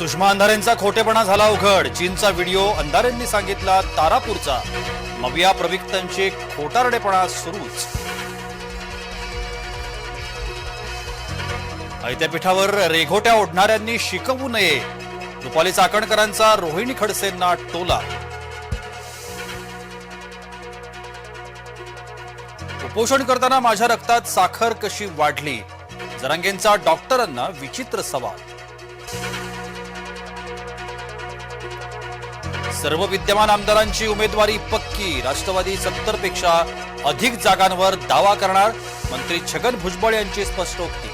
सुषमा अंधारेंचा खोटेपणा झाला उघड. चीनचा व्हिडिओ अंधारेंनी सांगितला तारापूरचा. मविया प्रविक्तांचे खोटारडेपणा सुरूच. ऐत्यापीठावर रेघोट्या ओढणाऱ्यांनी शिकवू नये. रुपाली चाकणकरांचा रोहिणी खडसेंना टोला. उपोषण करताना माझ्या रक्तात साखर कशी वाढली? जरांगेंचा डॉक्टरांना विचित्र सवाल. सर्व विद्यमान आमदारांची उमेदवारी पक्की. राष्ट्रवादी सत्तरपेक्षा अधिक जागांवर दावा करणार मंत्री छगन भुजबळ यांची स्पष्टोक्ती.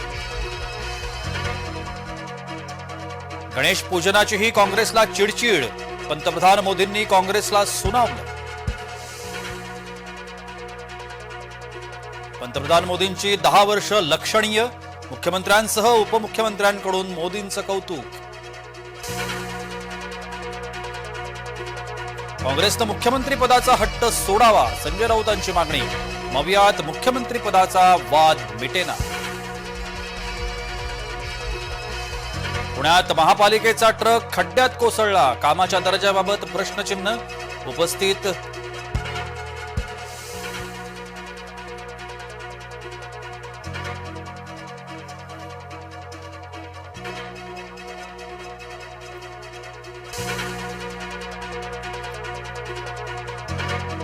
गणेश पूजनाचीही काँग्रेसला चिडचिड. पंतप्रधान मोदींनी काँग्रेसला सुनावलं. पंतप्रधान मोदींची दहा वर्ष लक्षणीय. मुख्यमंत्र्यांसह उपमुख्यमंत्र्यांकडून मोदींचं कौतुक. काँग्रेसनं मुख्यमंत्री पदाचा हट्ट सोडावा संजय राऊतांची मागणी. मवियात मुख्यमंत्री पदाचा वाद मिटेना. पुण्यात महापालिकेचा ट्रक खड्ड्यात कोसळला. कामाच्या दर्जाबाबत प्रश्नचिन्ह उपस्थित.